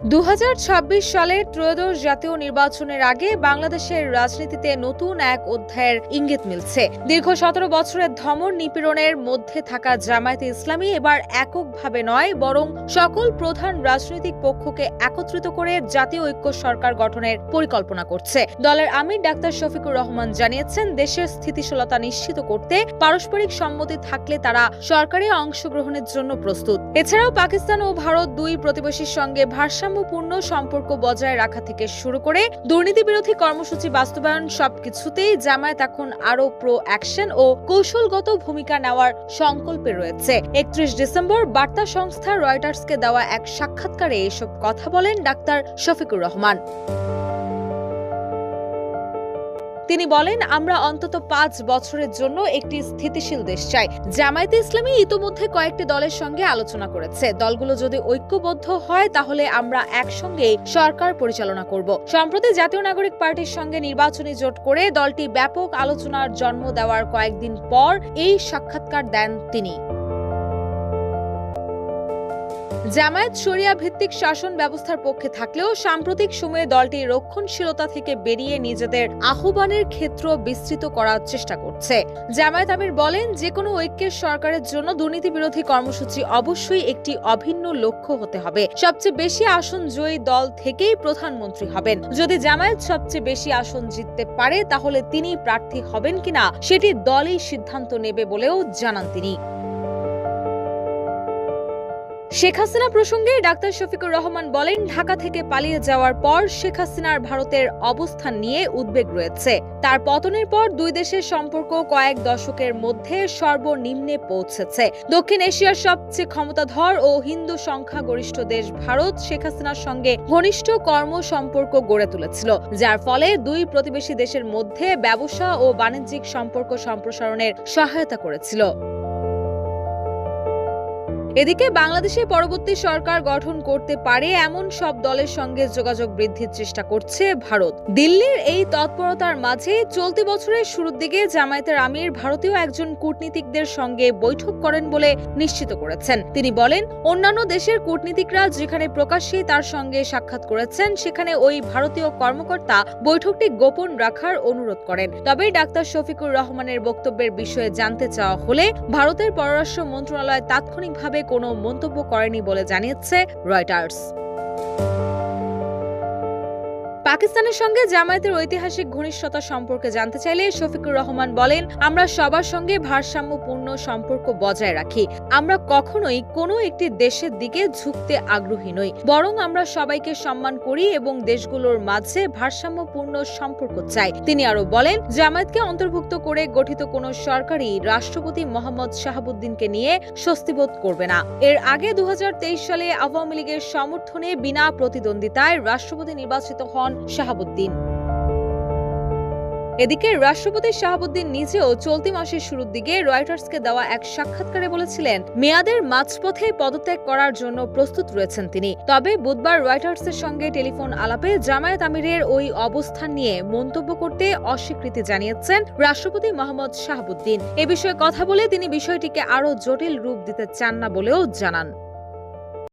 দু সালের ত্রয়োদশ জাতীয় নির্বাচনের আগে বাংলাদেশের রাজনীতিতে নতুন এক অধ্যায়ের ইঙ্গিত মিলছে। দীর্ঘ সতেরো বছরের ধমন নিপীড়নের মধ্যে থাকা জামায়াতে ইসলামী এবার এককভাবে নয়, বরং সকল প্রধান রাজনৈতিক পক্ষকে একত্রিত করে জাতীয় ঐক্য সরকার গঠনের পরিকল্পনা করছে। দলের আমির ডাক্তার শফিকুর রহমান জানিয়েছেন, দেশের স্থিতিশীলতা নিশ্চিত করতে পারস্পরিক সম্মতি থাকলে তারা সরকারি অংশগ্রহণের জন্য প্রস্তুত। এছাড়াও পাকিস্তান ও ভারত দুই প্রতিবেশীর সঙ্গে ভারসাম্যপূর্ণ সম্পর্ক বজায় রাখা থেকে শুরু করে দুর্নীতি বিরোধী কর্মসূচি বাস্তবায়ন সবকিছুতেই জামায়াত এখন আরও প্রো অ্যাকশন ও কৌশলগত ভূমিকা নেওয়ার সংকল্পে রয়েছে। একত্রিশ ডিসেম্বর বার্তা সংস্থা রয়টার্সকে দেওয়া এক সাক্ষাৎকারে এসব কথা বলেন ডাক্তার শফিকুর রহমান। তিনি বলেন, আমরা অন্তত পাঁচ বছরের জন্য একটি স্থিতিশীল দেশ চাই। জামায়াতে ইসলামী ইতোমধ্যে কয়েকটি দলের সঙ্গে আলোচনা করেছে। দলগুলো যদি ঐক্যবদ্ধ হয়, তাহলে আমরা একসঙ্গে সরকার পরিচালনা করব। সম্প্রতি জাতীয় নাগরিক পার্টির সঙ্গে নির্বাচনী জোট করে দলটি ব্যাপক আলোচনার জন্ম দেওয়ার কয়েকদিন পর এই সাক্ষাৎকার দেন তিনি। জামায়াত শরিয়া ভিত্তিক শাসন ব্যবস্থার পক্ষে থাকলেও সাম্প্রতিক সময়ে দলটি রক্ষণশীলতা থেকে বেরিয়ে নিজেদের আহ্বানের ক্ষেত্র বিস্তৃত করার চেষ্টা করছে। জামায়াত আমির বলেন যে কোনো ঐক্যের সরকারের জন্য দুর্নীতি বিরোধী কর্মসূচি অবশ্যই একটি অভিন্ন লক্ষ্য হতে হবে। সবচেয়ে বেশি আসন জয়ী দল থেকেই প্রধানমন্ত্রী হবেন। যদি জামায়াত সবচেয়ে বেশি আসন জিততে পারে, তাহলে তিনি প্রার্থী হবেন কিনা, সেটি দলই সিদ্ধান্ত নেবে বলেও জানান তিনি। শেখ হাসিনা প্রসঙ্গে ডাক্তার শফিকুর রহমান বলেন, ঢাকা থেকে পালিয়ে যাওয়ার পর শেখ হাসিনার ভারতের অবস্থান নিয়ে উদ্বেগ রয়েছে। তার পতনের পর দুই দেশের সম্পর্ক কয়েক দশকের মধ্যে সর্বনিম্নে পৌঁছেছে। দক্ষিণ এশিয়ার সবচেয়ে ক্ষমতাধর ও হিন্দু সংখ্যাগরিষ্ঠ দেশ ভারত শেখ হাসিনার সঙ্গে ঘনিষ্ঠ কর্ম সম্পর্ক গড়ে তুলেছিল, যার ফলে দুই প্রতিবেশী দেশের মধ্যে ব্যবসা ও বাণিজ্যিক সম্পর্ক সম্প্রসারণের সহায়তা করেছিল। এদিকে বাংলাদেশে পরবর্তী সরকার গঠন করতে পারে এমন সব দলের সঙ্গে যোগাযোগ বৃদ্ধির চেষ্টা করছে ভারত। দিল্লির এই তৎপরতার মাঝে চলতি বছরের শুরুর দিকে জামায়াতের আমির ভারতীয় একজন কূটনীতিকদের সঙ্গে বৈঠক করেন বলে নিশ্চিত করেছেন। তিনি বলেন, অন্যান্য দেশের কূটনীতিকরা যেখানে প্রকাশ্যে তার সঙ্গে সাক্ষাৎ করেছেন, সেখানে ওই ভারতীয় কর্মকর্তা বৈঠকটি গোপন রাখার অনুরোধ করেন। তবে ডাক্তার শফিকুর রহমানের বক্তব্যের বিষয়ে জানতে চাওয়া হলে ভারতের পররাষ্ট্র মন্ত্রণালয় তাৎক্ষণিকভাবে কোনো মন্তব্য করেনি বলে জানিয়েছে রয়টার্স। পাকিস্তানের সঙ্গে জামায়াতের ঐতিহাসিক ঘনিষ্ঠতা সম্পর্কে জানতে চাইলে শফিকুর রহমান বলেন, আমরা সবার সঙ্গে ভারসাম্যপূর্ণ সম্পর্ক বজায় রাখি। আমরা কখনোই কোনো একটি দেশের দিকে ঝুঁকতে আগ্রহী নই। বরং আমরা সবাইকে সম্মান করি এবং দেশগুলোর মাঝে ভারসাম্যপূর্ণ সম্পর্ক চাই। তিনি আরও বলেন, জামায়াতকে অন্তর্ভুক্ত করে গঠিত কোনো সরকারই রাষ্ট্রপতি মোহাম্মদ শাহাবুদ্দিনকে নিয়ে স্বস্তিবোধ করবে না। এর আগে দু হাজার তেইশ সালে আওয়ামী লীগের সমর্থনে বিনা প্রতিদ্বন্দ্বিতায় রাষ্ট্রপতি নির্বাচিত হন শাহাবুদ্দিন। এদিকে রাষ্ট্রপতি শাহাবুদ্দিন নিজেও চলতি মাসের শুরুর দিকে রয়টার্সকে দেওয়া এক সাক্ষাৎকারে বলেছিলেন, মেয়াদের মাঝপথে পদত্যাগ করার জন্য প্রস্তুত রয়েছেন তিনি। তবে বুধবার রয়টার্সের সঙ্গে টেলিফোন আলাপে জামায়াত আমিরের ওই অবস্থান নিয়ে মন্তব্য করতে অস্বীকৃতি জানিয়েছেন রাষ্ট্রপতি মোহাম্মদ শাহাবুদ্দিন। এ বিষয়ে কথা বলে তিনি বিষয়টিকে আরও জটিল রূপ দিতে চান না বলেও জানান।